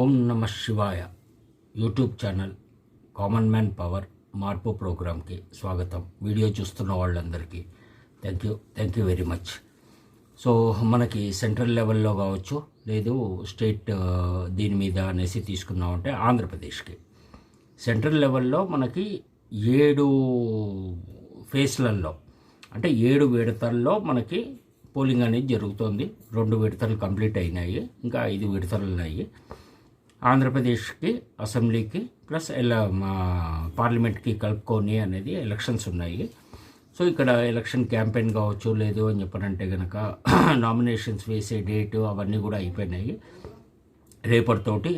ఓం నమ శివాయ. YouTube channel common man power మార్పు ప్రోగ్రామ్కి స్వాగతం. వీడియో చూస్తున్న వాళ్ళందరికీ thank you thank you very much. So మనకి సెంట్రల్ లెవెల్లో కావచ్చు లేదు స్టేట్ దీని మీద అనేసి తీసుకున్నామంటే ఆంధ్రప్రదేశ్కి. సెంట్రల్ లెవెల్లో మనకి ఏడు ఫేస్లలో అంటే ఏడు విడతల్లో మనకి పోలింగ్ అనేది జరుగుతోంది. రెండు విడతలు కంప్లీట్ అయినాయి ఇంకా ఐదు విడతలు ఉన్నాయి. ఆంధ్రప్రదేశ్కి అసెంబ్లీకి ప్లస్ ఎలా మా పార్లమెంట్కి కలుపుకొని అనేది ఎలక్షన్స్ ఉన్నాయి. సో ఇక్కడ ఎలక్షన్ క్యాంపెయిన్ కావచ్చు లేదు అని చెప్పనంటే కనుక నామినేషన్స్ వేసే డేటు అవన్నీ కూడా అయిపోయినాయి. రేపటితోటి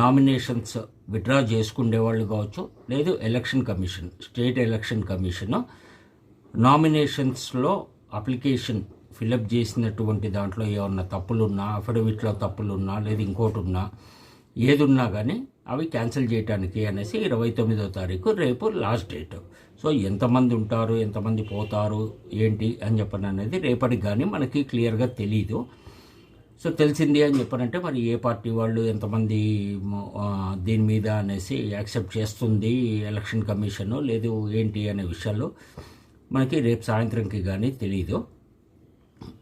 నామినేషన్స్ విత్డ్రా చేసుకునే వాళ్ళు కావచ్చు లేదు election commission state election commission నామినేషన్స్లో application fill up చేసినటువంటి దాంట్లో ఏమన్నా తప్పులున్నా అఫిడవిట్లో తప్పులున్నా లేదు ఇంకోటి ఉన్నా ఏదున్నా కానీ అవి క్యాన్సిల్ చేయడానికి అనేసి ఇరవై తొమ్మిదో తారీఖు రేపు లాస్ట్ డేట్. సో ఎంతమంది ఉంటారు ఎంతమంది పోతారు ఏంటి అని చెప్పని అనేది రేపటికి కానీ మనకి క్లియర్గా తెలీదు. సో తెలిసింది అని చెప్పనంటే మరి ఏ పార్టీ వాళ్ళు ఎంతమంది దీని మీద అనేసి యాక్సెప్ట్ చేస్తుంది ఎలక్షన్ కమిషన్ లేదు ఏంటి అనే విషయాలు మనకి రేపు సాయంత్రంకి కానీ తెలీదు.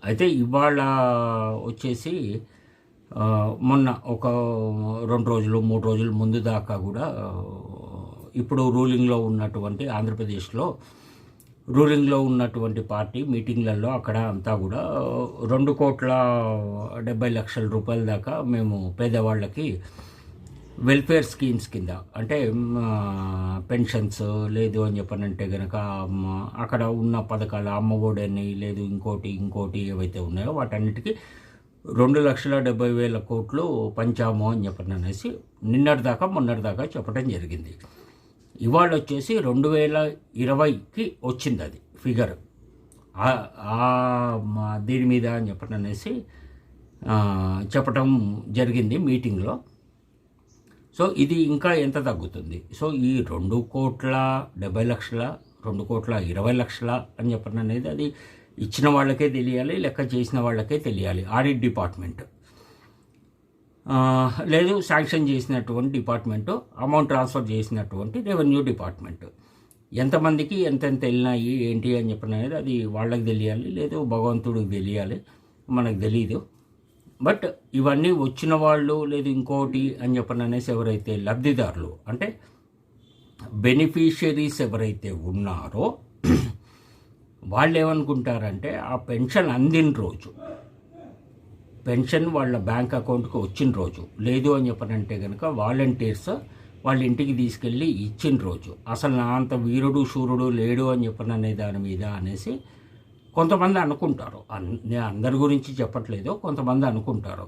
అయితే ఇవాళ వచ్చేసి మొన్న ఒక రెండు రోజులు మూడు రోజులు ముందు దాకా కూడా ఇప్పుడు రూలింగ్లో ఉన్నటువంటి ఆంధ్రప్రదేశ్లో రూలింగ్లో ఉన్నటువంటి పార్టీ మీటింగ్లలో అక్కడ అంతా కూడా రెండు కోట్ల డెబ్బై లక్షల రూపాయల దాకా మేము పేదవాళ్ళకి వెల్ఫేర్ స్కీమ్స్ కింద అంటే పెన్షన్స్ లేదు అని చెప్పనంటే కనుక అక్కడ ఉన్న పథకాలు అమ్మఒడి అని లేదు ఇంకోటి ఇంకోటి ఏవైతే ఉన్నాయో వాటన్నిటికీ రెండు లక్షల డెబ్బై వేల కోట్లు పంచాము అని చెప్పండి అనేసి నిన్నటి దాకా మొన్నటి దాకా చెప్పడం జరిగింది. ఇవాళ వచ్చేసి రెండు వేల ఇరవైకి వచ్చింది అది ఫిగర్. దీని మీద అని చెప్పండి అనేసి చెప్పటం జరిగింది మీటింగ్లో. సో ఇది ఇంకా ఎంత తగ్గుతుంది? సో ఈ రెండు కోట్ల డెబ్బై లక్షల రెండు కోట్ల ఇరవై లక్షల అని చెప్పడం అనేది అది ఇచ్చిన వాళ్ళకే తెలియాలి లెక్క చేసిన వాళ్ళకే తెలియాలి. Audit department. లేదు శాంక్షన్ చేసినటువంటి డిపార్ట్మెంటు అమౌంట్ ట్రాన్స్ఫర్ చేసినటువంటి రెవెన్యూ డిపార్ట్మెంట్. ఎంతమందికి ఎంతెంత వెళ్ళినాయి ఏంటి అని చెప్పిన అనేది అది వాళ్ళకి తెలియాలి లేదు భగవంతుడికి తెలియాలి మనకు తెలియదు బట్ ఇవన్నీ వచ్చిన వాళ్ళు లేదు ఇంకోటి అని చెప్పిన అనేసి ఎవరైతే లబ్ధిదారులు అంటే బెనిఫిషియరీస్ ఎవరైతే ఉన్నారో వాళ్ళు ఏమనుకుంటారంటే ఆ పెన్షన్ అందిన రోజు పెన్షన్ వాళ్ళ బ్యాంక్ అకౌంట్కి వచ్చిన రోజు లేదు అని చెప్పనంటే కనుక వాలంటీర్స్ వాళ్ళ ఇంటికి తీసుకెళ్ళి ఇచ్చిన రోజు అసలు నా అంత వీరుడు శూరుడు లేడు అని చెప్పను అనే దాని మీద అనేసి కొంతమంది అనుకుంటారు. నేను అందరి గురించి చెప్పట్లేదు కొంతమంది అనుకుంటారు.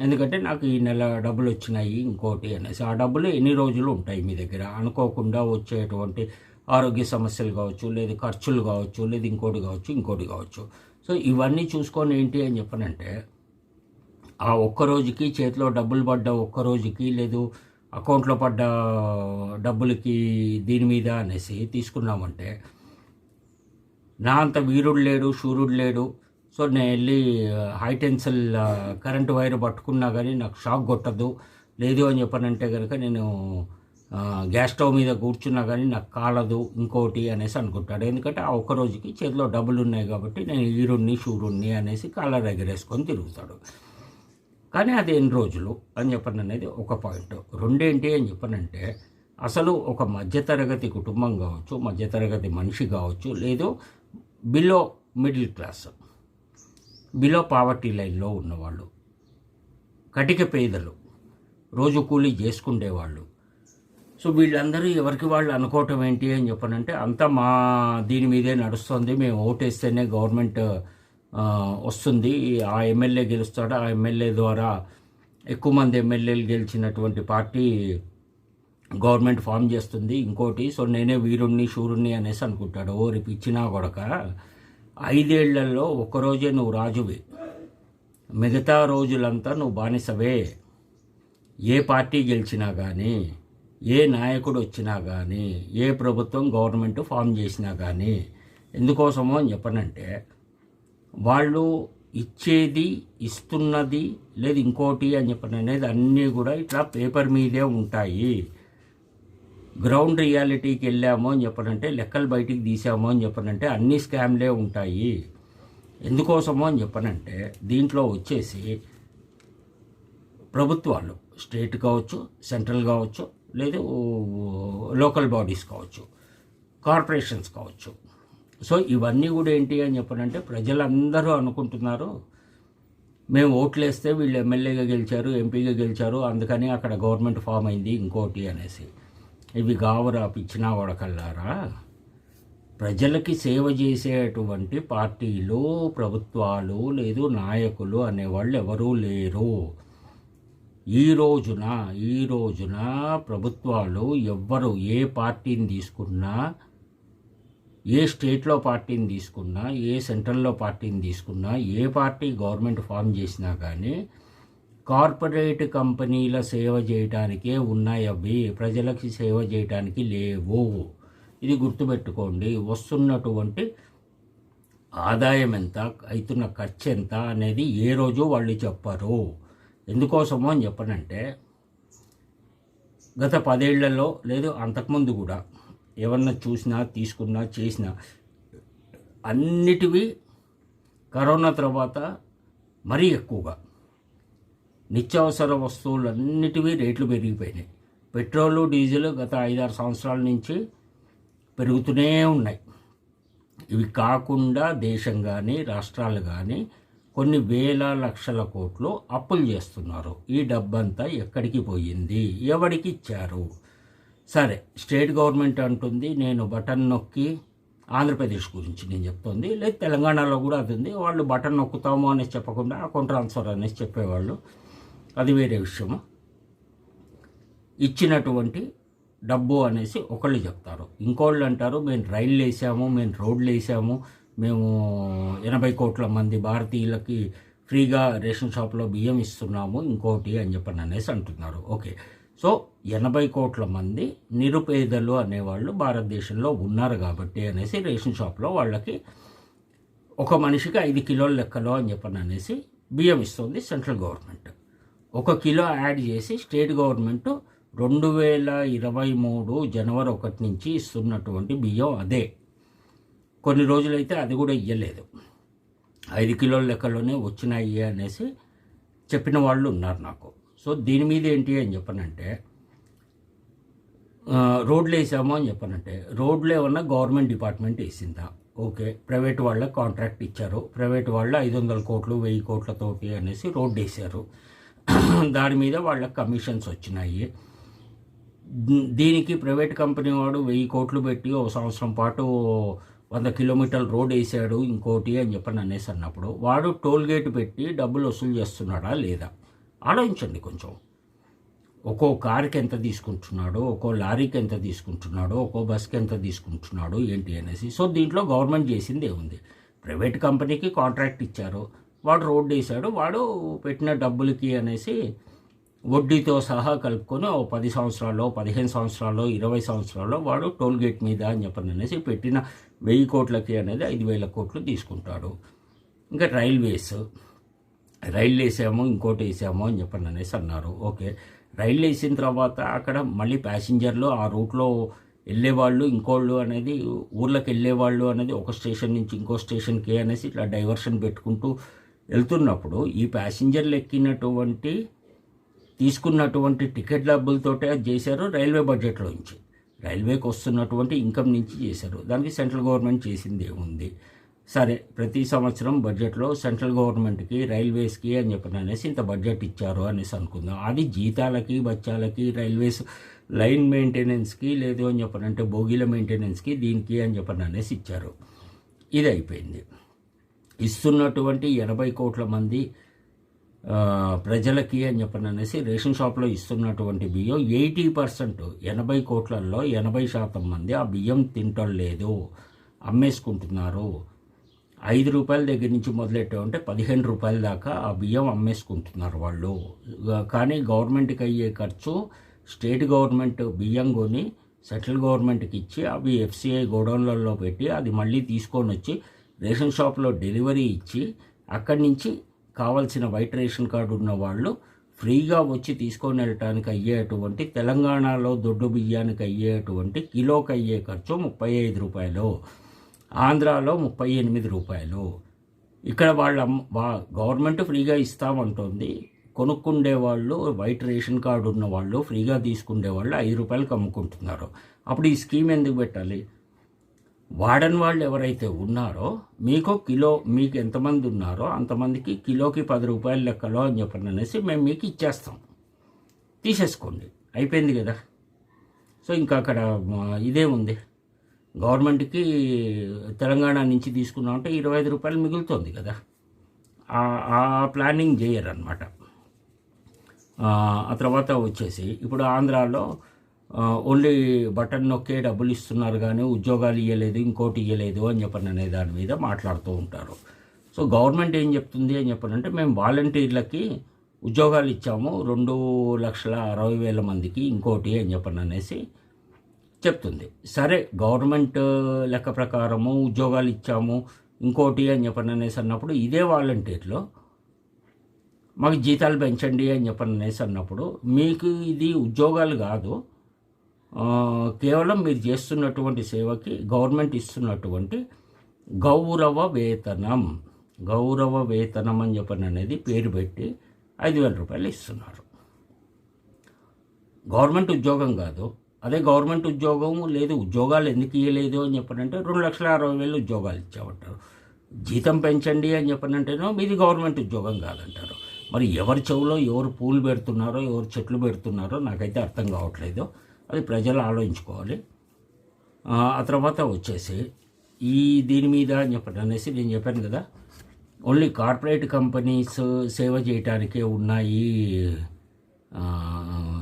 ఎందుకంటే నాకు ఈ నెల డబ్బులు వచ్చినాయి ఇంకోటి అనేసి ఆ డబ్బులు ఎన్ని రోజులు ఉంటాయి మీ దగ్గర? అనుకోకుండా వచ్చేటువంటి ఆరోగ్య సమస్యలు కావచ్చు లేదు ఖర్చులు కావచ్చు లేదు ఇంకోటి కావచ్చు ఇంకోటి కావచ్చు. సో ఇవన్నీ చూసుకొని ఏంటి అని చెప్పనంటే ఆ ఒక్క రోజుకి చేతిలో డబ్బులు పడ్డ ఒక్క రోజుకి లేదు అకౌంట్లో పడ్డ డబ్బులకి దీని మీద అనేసి తీసుకున్నామంటే నా అంత వీరుడు లేడు శూరుడు లేడు. సో నేను వెళ్ళి హైటెన్సిల్ కరెంటు వైర్ పట్టుకున్నా కానీ నాకు షాక్ కొట్టదు. లేదు అని చెప్పనంటే కనుక నేను గ్యాస్ స్టవ్ మీద కూర్చున్నా కానీ నాకు కాలదు ఇంకోటి అనేసి అనుకుంటాడు. ఎందుకంటే ఆ ఒక్క రోజుకి చేతిలో డబ్బులు ఉన్నాయి కాబట్టి నేను ఈరుణ్ణి షూరుణ్ణి అనేసి కాలర్ ఎగరేసుకొని తిరుగుతాడు. కానీ అది ఎన్ని రోజులు అని చెప్పను అనేది ఒక పాయింట్. రెండేంటి అని చెప్పనంటే అసలు ఒక మధ్యతరగతి కుటుంబం కావచ్చు మధ్యతరగతి మనిషి కావచ్చు లేదు below middle class below poverty లైన్లో ఉన్నవాళ్ళు కటిక పేదలు రోజు కూలీ చేసుకుండేవాళ్ళు సో వీళ్ళందరూ ఎవరికి వాళ్ళు అనుకోవటం ఏంటి అని చెప్పనంటే అంతా మా దీని మీదే నడుస్తుంది. మేము ఓటేస్తేనే గవర్నమెంట్ వస్తుంది. ఆ ఎమ్మెల్యే గెలుస్తాడు? ఆ ఎమ్మెల్యే ద్వారా ఎక్కువ మంది ఎమ్మెల్యేలు గెలిచినటువంటి పార్టీ గవర్నమెంట్ ఫామ్ చేస్తుంది. ఇంకోటి సో నేనే వీరుణ్ణి శూరుణ్ణి అనేసి అనుకుంటాడు. ఓ రేపు ఇచ్చినా కొడక ఐదేళ్ళలో ఒక్కరోజే నువ్వు రాజువి. మిగతా రోజులంతా నువ్వు బానిసవే. ఏ పార్టీ గెలిచినా కానీ ఏ నాయకుడు వచ్చినా కానీ ఏ ప్రభుత్వం గవర్నమెంట్ ఫామ్ చేసినా కానీ ఎందుకోసమో అని చెప్పనంటే వాళ్ళు ఇచ్చేది ఇస్తున్నది లేదు ఇంకోటి అని చెప్పిన అనేది అన్నీ కూడా ఇట్లా పేపర్ మీదే ఉంటాయి. గ్రౌండ్ రియాలిటీకి వెళ్ళాము అని చెప్పనంటే లెక్కలు బయటికి తీసాము అని చెప్పనంటే అన్ని స్కామ్లే ఉంటాయి. ఎందుకోసమో అని చెప్పనంటే దీంట్లో వచ్చేసి ప్రభుత్వాలు స్టేట్ కావచ్చు సెంట్రల్ కావచ్చు లేదు లోకల్ బాడీస్ కావచ్చు కార్పొరేషన్స్ కావచ్చు. సో ఇవన్నీ కూడా ఏంటి అని చెప్పనంటే ప్రజలందరూ అనుకుంటున్నారు మేము ఓట్లేస్తే వీళ్ళు ఎమ్మెల్యేగా గెలిచారు ఎంపీగా గెలిచారు అందుకని అక్కడ గవర్నమెంట్ ఫామ్ అయింది ఇంకోటి అనేసి. ఇవి గావరా పిచ్చినా వడకల్లారా? ప్రజలకి సేవ చేసేటువంటి పార్టీలు ప్రభుత్వాలు లేదు నాయకులు అనేవాళ్ళు ఎవరూ లేరు. ఈ రోజున ఈ రోజున ప్రభుత్వాలు ఎవ్వరు ఏ పార్టీని తీసుకున్నా ఏ స్టేట్లో పార్టీని తీసుకున్నా ఏ సెంట్రల్లో పార్టీని తీసుకున్నా ఏ పార్టీ గవర్నమెంట్ ఫామ్ చేసినా కానీ కార్పొరేట్ కంపెనీల సేవ చేయటానికే ఉన్నాయి అవి ప్రజలకి సేవ చేయటానికి లేవు. ఇది గుర్తుపెట్టుకోండి. వస్తున్నటువంటి ఆదాయం ఎంత అవుతున్న ఖర్చు ఎంత అనేది ఏ రోజు వాళ్ళు చెప్పరు. ఎందుకోసమో అని చెప్పనంటే గత పదేళ్ళలో లేదు అంతకుముందు కూడా ఏమన్నా చూసినా తీసుకున్నా చేసినా అన్నిటివి కరోనా తర్వాత మరీ ఎక్కువగా. నిత్యావసర వస్తువులన్నిటివి రేట్లు పెరిగిపోయినాయి. పెట్రోలు డీజిల్ గత ఐదారు సంవత్సరాల నుంచి పెరుగుతూనే ఉన్నాయి. ఇవి కాకుండా దేశం కానీ రాష్ట్రాలు కానీ కొన్ని వేల లక్షల కోట్లు అప్పులు చేస్తున్నారు. ఈ డబ్బంతా ఎక్కడికి పోయింది? ఎవరికి ఇచ్చారు? సరే స్టేట్ గవర్నమెంట్ అంటుంది నేను బటన్ నొక్కి ఆంధ్రప్రదేశ్ గురించి నేను చెప్తుంది. లేదు తెలంగాణలో కూడా అది ఉంది. వాళ్ళు బటన్ నొక్కుతాము అనేసి చెప్పకుండా అకౌంట్ ట్రాన్స్ఫర్ అనేసి చెప్పేవాళ్ళు. అది వేరే విషయము. ఇచ్చినటువంటి డబ్బు అనేసి ఒకళ్ళు చెప్తారు. ఇంకోళ్ళు అంటారు మేము రైళ్ళు వేసాము మేము రోడ్లు వేసాము మేము ఎనభై కోట్ల మంది భారతీయులకి ఫ్రీగా రేషన్ షాప్లో బియ్యం ఇస్తున్నాము ఇంకోటి అని చెప్పని అనేసి అంటున్నారు. ఓకే. సో ఎనభై కోట్ల మంది నిరుపేదలు అనేవాళ్ళు భారతదేశంలో ఉన్నారు కాబట్టి అనేసి రేషన్ షాప్లో వాళ్ళకి ఒక మనిషికి ఐదు కిలోల లెక్కలో అని చెప్పని అనేసి బియ్యం ఇస్తుంది సెంట్రల్ గవర్నమెంట్. ఒక కిలో యాడ్ చేసి స్టేట్ గవర్నమెంట్ రెండు వేల ఇరవై మూడు జనవరి ఒకటి నుంచి ఇస్తున్నటువంటి బియ్యం అదే. కొన్ని రోజులైతే అది కూడా ఇయ్యలేదు. ఐదు కిలోల లెక్కలోనే వచ్చినాయి అనేసి చెప్పిన వాళ్ళు ఉన్నారు నాకు. సో దీని మీద ఏంటి అని చెప్పనంటే రోడ్లు వేసాము అని చెప్పనంటే రోడ్లు ఏమన్నా గవర్నమెంట్ డిపార్ట్మెంట్ వేసిందా? ఓకే ప్రైవేట్ వాళ్ళకి కాంట్రాక్ట్ ఇచ్చారు. ప్రైవేట్ వాళ్ళు ఐదు వందల కోట్లు వెయ్యి కోట్లతోటి అనేసి రోడ్డు వేసారు దాని మీద వాళ్ళకి కమిషన్స్ వచ్చినాయి. దీనికి ప్రైవేట్ కంపెనీ వాడు వెయ్యి కోట్లు పెట్టి ఓ సంవత్సరం పాటు వంద కిలోమీటర్ల రోడ్ వేసాడు ఇంకోటి అని చెప్పని అనేసి అన్నప్పుడు వాడు టోల్ గేట్ పెట్టి డబ్బులు వసూలు చేస్తున్నాడా లేదా? ఆలోచించండి కొంచెం. ఒక్కో కార్కి ఎంత తీసుకుంటున్నాడు ఒక్కో లారీకి ఎంత తీసుకుంటున్నాడు ఒక్కో బస్కి ఎంత తీసుకుంటున్నాడు ఏంటి అనేసి. సో దీంట్లో గవర్నమెంట్ చేసింది ఏముంది? ప్రైవేట్ కంపెనీకి కాంట్రాక్ట్ ఇచ్చారు. వాడు రోడ్డు వేసాడు. వాడు పెట్టిన డబ్బులకి అనేసి వడ్డీతో సహా కలుపుకొని ఓ పది సంవత్సరాల్లో పదిహేను సంవత్సరాల్లో ఇరవై సంవత్సరాల్లో వాడు టోల్ గేట్ మీద అని చెప్పని అనేసి పెట్టిన వెయ్యి కోట్లకి అనేది ఐదు వేల కోట్లు తీసుకుంటాడు. ఇంకా రైల్వేస్ రైళ్ళు వేసాము ఇంకోటి వేసాము అని చెప్పండి అనేసి అన్నారు. ఓకే. రైళ్ళు వేసిన తర్వాత అక్కడ మళ్ళీ ప్యాసింజర్లు ఆ రూట్లో వెళ్ళేవాళ్ళు ఇంకోళ్ళు అనేది ఊర్లోకి వెళ్ళేవాళ్ళు అనేది ఒక స్టేషన్ నుంచి ఇంకో స్టేషన్కి అనేసి ఇట్లా డైవర్షన్ పెట్టుకుంటూ వెళ్తున్నప్పుడు ఈ ప్యాసింజర్లు ఎక్కినటువంటి తీసుకున్నటువంటి టికెట్ డబ్బులతోటే అది చేశారు రైల్వే బడ్జెట్లో నుంచి. రైల్వేకి వస్తున్నటువంటి ఇన్కమ్ నుంచి చేశారు. దానికి సెంట్రల్ గవర్నమెంట్ చేసింది ఏముంది? సరే ప్రతి సంవత్సరం బడ్జెట్లో సెంట్రల్ గవర్నమెంట్కి రైల్వేస్కి అని చెప్పిన అనేసి ఇంత బడ్జెట్ ఇచ్చారు అనేసి అనుకుందాం. అది జీతాలకి బచ్చాలకి రైల్వేస్ లైన్ మెయింటెనెన్స్కి లేదు అని చెప్పనంటే బోగీల మెయింటెనెన్స్కి దీనికి అని చెప్పని అనేసి ఇచ్చారు. ఇది అయిపోయింది ఇస్తున్నటువంటి ఎనభై కోట్ల మంది ప్రజలకి అని చెప్పని అనేసి రేషన్ షాప్లో ఇస్తున్నటువంటి బియ్యం ఎయిటీ పర్సెంట్ ఎనభై కోట్లలో ఎనభై శాతం మంది ఆ బియ్యం తింటం లేదు అమ్మేసుకుంటున్నారు. ఐదు రూపాయల దగ్గర నుంచి మొదలెట్టామంటే పదిహేను రూపాయల దాకా ఆ బియ్యం అమ్మేసుకుంటున్నారు వాళ్ళు. కానీ గవర్నమెంట్కి అయ్యే ఖర్చు స్టేట్ గవర్నమెంట్ బియ్యం కొని సెంట్రల్ గవర్నమెంట్కి ఇచ్చి అవి ఎఫ్సిఐ గోడౌన్లలో పెట్టి అది మళ్ళీ తీసుకొని వచ్చి రేషన్ షాప్లో డెలివరీ ఇచ్చి అక్కడి నుంచి కావాల్సిన వైట్ రేషన్ కార్డు ఉన్న వాళ్ళు ఫ్రీగా వచ్చి తీసుకొని వెళ్ళటానికి అయ్యేటువంటి తెలంగాణలో దొడ్డు బియ్యానికి అయ్యేటువంటి కిలోకి అయ్యే ఖర్చు ముప్పై ఐదు రూపాయలు ఆంధ్రాలో ముప్పై ఎనిమిది రూపాయలు. ఇక్కడ వాళ్ళ గవర్నమెంట్ ఫ్రీగా ఇస్తామంటుంది. కొనుక్కుండే వాళ్ళు వైట్ రేషన్ కార్డు ఉన్న వాళ్ళు ఫ్రీగా తీసుకుండే వాళ్ళు ఐదు రూపాయలకు అమ్ముకుంటున్నారు. అప్పుడు ఈ స్కీమ్ ఎందుకు పెట్టాలి? వాడని వాళ్ళు ఎవరైతే ఉన్నారో మీకు కిలో మీకు ఎంతమంది ఉన్నారో అంతమందికి కిలోకి పది రూపాయల లెక్కలో అని చెప్పండి అనేసి మేము మీకు ఇచ్చేస్తాం. తీసేసుకోండి. అయిపోయింది కదా? సో ఇంకా అక్కడ ఇదే ఉంది. గవర్నమెంట్కి తెలంగాణ నుంచి తీసుకున్నామంటే ఇరవై ఐదు రూపాయలు మిగులుతుంది కదా? ఆ- ప్లానింగ్ చేయరనమాట ఆ ఆ తర్వాత వచ్చేసి ఇప్పుడు ఆంధ్రాలో ఓన్లీ బటన్ నొక్కే డబ్బులు ఇస్తున్నారు కానీ ఉద్యోగాలు ఇవ్వలేదు ఇంకోటి ఇవ్వలేదు అని చెప్పని అనే దాని మీద మాట్లాడుతూ ఉంటారు. సో గవర్నమెంట్ ఏం చెప్తుంది అని చెప్పనంటే మేము వాలంటీర్లకి ఉద్యోగాలు ఇచ్చాము రెండు లక్షల అరవై వేల మందికి ఇంకోటి అని చెప్పని అనేసి చెప్తుంది. సరే గవర్నమెంట్ లెక్క ప్రకారము ఉద్యోగాలు ఇచ్చాము ఇంకోటి అని చెప్పని అనేసి అన్నప్పుడు ఇదే వాలంటీర్లో మాకు జీతాలు పెంచండి అని చెప్పని అనేసి అన్నప్పుడు మీకు ఇది ఉద్యోగాలు కాదు కేవలం మీరు చేస్తున్నటువంటి సేవకి గవర్నమెంట్ ఇస్తున్నటువంటి గౌరవ వేతనం. గౌరవ వేతనం అని చెప్పని అనేది పేరు పెట్టి ఐదు వేల రూపాయలు ఇస్తున్నారు. గవర్నమెంట్ ఉద్యోగం కాదు. అదే గవర్నమెంట్ ఉద్యోగం లేదు ఉద్యోగాలు ఎందుకు ఇవ్వలేదు అని చెప్పనంటే రెండు లక్షల అరవై వేలు ఉద్యోగాలు ఇచ్చామంటారు జీతం పెంచండి అని చెప్పనంటేనో మీది గవర్నమెంట్ ఉద్యోగం కాదంటారు. మరి ఎవరి చెవులో ఎవరు పూలు పెడుతున్నారో ఎవరు చెట్లు పెడుతున్నారో నాకైతే అర్థం కావట్లేదు. అది ప్రజలు ఆలోచించుకోవాలి. ఆ తర్వాత వచ్చేసి ఈ దీని మీద అని చెప్పండి అనేసి నేను చెప్పాను కదా. ఓన్లీ కార్పొరేట్ కంపెనీస్ సేవ చేయటానికే ఉన్నాయి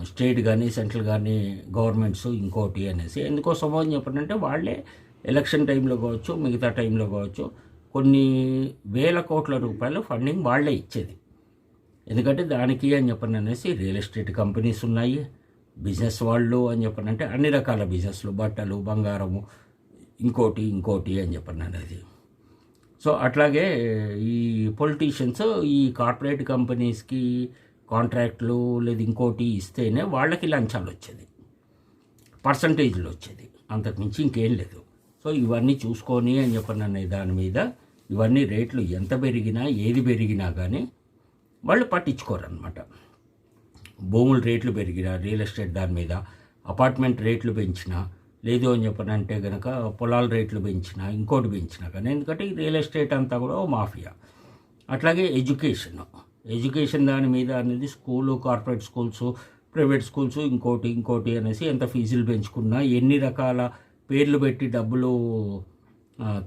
స్టేట్ కానీ సెంట్రల్ కానీ గవర్నమెంట్స్ ఇంకోటి అనేసి ఎందుకోసమో అని చెప్పండి వాళ్ళే ఎలక్షన్ టైంలో కావచ్చు మిగతా టైంలో కావచ్చు కొన్ని వేల కోట్ల రూపాయలు ఫండింగ్ వాళ్ళే ఇచ్చేది. ఎందుకంటే దానికి అని చెప్పండి అనేసి రియల్ ఎస్టేట్ కంపెనీస్ ఉన్నాయి. బిజినెస్ వాళ్ళు అని చెప్పనంటే అంటే అన్ని రకాల బిజినెస్లు బట్టలు బంగారము ఇంకోటి ఇంకోటి అని చెప్పను అనేది. సో అట్లాగే ఈ పొలిటీషియన్స్ ఈ కార్పొరేట్ కంపెనీస్కి కాంట్రాక్ట్లు లేదు ఇంకోటి ఇస్తేనే వాళ్ళకి లంచాలు వచ్చేది. పర్సంటేజ్లు వచ్చేది. అంతకుమించి ఇంకేం లేదు. సో ఇవన్నీ చూసుకొని అని చెప్పండి అనే దాని మీద ఇవన్నీ రేట్లు ఎంత పెరిగినా ఏది పెరిగినా కానీ వాళ్ళు పట్టించుకోరు అనమాట భూముల రేట్లు పెరిగినా రియల్ ఎస్టేట్ దాని మీద అపార్ట్మెంట్ రేట్లు పెంచినా లేదు అని చెప్పనంటే కనుక పొలాల రేట్లు పెంచినా ఇంకోటి పెంచినా కానీ ఎందుకంటే రియల్ ఎస్టేట్ అంతా కూడా మాఫియా. అట్లాగే ఎడ్యుకేషన్. ఎడ్యుకేషన్ దాని మీద అనేది school corporate schools private schools ఇంకోటి ఇంకోటి అనేసి ఎంత ఫీజులు పెంచుకున్నా ఎన్ని రకాల పేర్లు పెట్టి డబ్బులు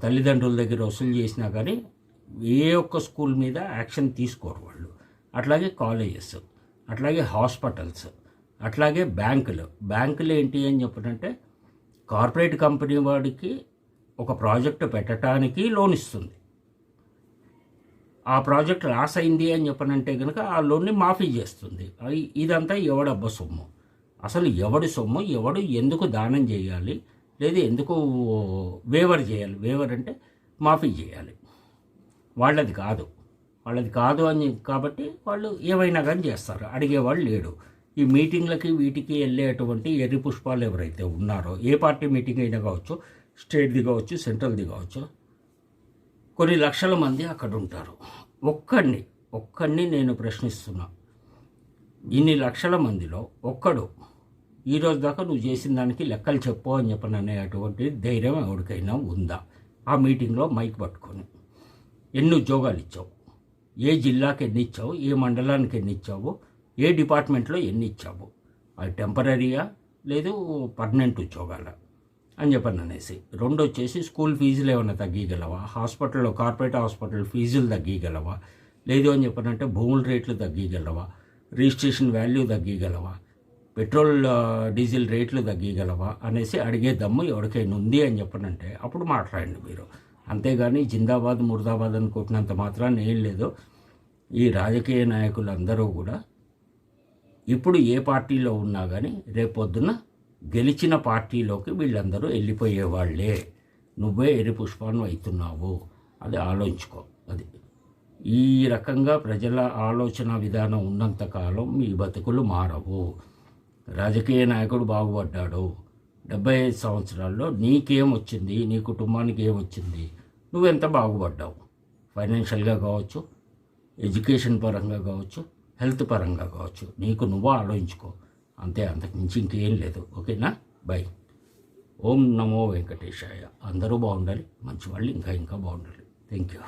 తల్లిదండ్రుల దగ్గర వసూలు చేసినా కానీ ఏ ఒక్క స్కూల్ మీద యాక్షన్ తీసుకోరు వాళ్ళు. అట్లాగే కాలేజెస్. అట్లాగే హాస్పిటల్స్ అట్లాగే బ్యాంకులు. బ్యాంకులు ఏంటి అని చెప్పనంటే కార్పొరేట్ కంపెనీ వాడికి ఒక ప్రాజెక్టు పెట్టడానికి లోన్ ఇస్తుంది. ఆ ప్రాజెక్ట్ లాస్ అయింది అని చెప్పనంటే కనుక ఆ లోన్ని మాఫీ చేస్తుంది. ఇదంతా ఎవడబ్బ సొమ్ము? అసలు ఎవడి సొమ్ము? ఎవడు ఎందుకు దానం చేయాలి? లేదు ఎందుకు వేవర్ చేయాలి? వేవర్ అంటే మాఫీ చేయాలి. వాళ్ళది కాదు. వాళ్ళది కాదు అని కాబట్టి వాళ్ళు ఏమైనా కానీ చేస్తారు. అడిగేవాళ్ళు లేడు. ఈ మీటింగ్లకి వీటికి వెళ్ళేటువంటి ఎర్రి పుష్పాలు ఎవరైతే ఉన్నారో ఏ పార్టీ మీటింగ్ అయినా కావచ్చు స్టేట్ది కావచ్చు సెంట్రల్ది కావచ్చు కొన్ని లక్షల మంది అక్కడ ఉంటారు. ఒక్కడిని ఒక్కడిని నేను ప్రశ్నిస్తున్నా. ఇన్ని లక్షల మందిలో ఒక్కడు ఈరోజు దాకా నువ్వు చేసిన దానికి లెక్కలు చెప్పు అని చెప్పని అనేటువంటి ధైర్యం ఎవరికైనా ఉందా? ఆ మీటింగ్లో మైక్ పట్టుకొని. ఎన్ని ఉద్యోగాలు ఇచ్చావు. ఏ జిల్లాకి ఎన్ని ఇచ్చావు ఏ మండలానికి ఎన్ని ఇచ్చావు ఏ డిపార్ట్మెంట్లో ఎన్ని ఇచ్చావు? అది టెంపరీయా లేదు పర్మనెంట్ ఉద్యోగాల? అని చెప్పని అనేసి. రెండు వచ్చేసి స్కూల్ ఫీజులు ఏమైనా తగ్గగలవా హాస్పిటల్లో కార్పొరేట్ హాస్పిటల్ ఫీజులు తగ్గగలవా లేదు అని చెప్పనంటే భూముల రేట్లు తగ్గగలవా రిజిస్ట్రేషన్ వాల్యూ తగ్గగలవా పెట్రోల్ డీజిల్ రేట్లు తగ్గగలవా అనేసి అడిగే దమ్ము ఎవరికైనా ఉంది అని చెప్పనంటే అప్పుడు మాట్లాడండి మీరు. అంతేగాని జిందాబాద్ ముర్దాబాద్ అనుకుంటున్నంత మాత్రాన్ని ఏం లేదు. ఈ రాజకీయ నాయకులందరూ కూడా ఇప్పుడు ఏ పార్టీలో ఉన్నా కానీ రేపొద్దున గెలిచిన పార్టీలోకి వీళ్ళందరూ వెళ్ళిపోయేవాళ్ళే నువ్వే ఎరి పుష్పాన్ని అవుతున్నావు అది ఆలోచించుకో. అది. ఈ రకంగా ప్రజల ఆలోచన విధానం ఉన్నంతకాలం మీ బతుకులు మారవు. రాజకీయ నాయకుడు బాగుపడ్డాడు. డెబ్బై ఐదు సంవత్సరాల్లో నీకేం వచ్చింది? నీ కుటుంబానికి ఏం వచ్చింది? నువ్వెంత బాగుపడ్డావు? ఫైనాన్షియల్గా కావచ్చు ఎడ్యుకేషన్ పరంగా కావచ్చు హెల్త్ పరంగా కావచ్చు. నీకు నువ్వు ఆలోచించుకో. అంతే అంతకుమించి ఇంకేం లేదు. ఓకేనా? బై ఓం నమో వెంకటేశాయ. అందరూ బాగుండాలి. మంచి వాళ్ళు ఇంకా ఇంకా బాగుండాలి. Thank you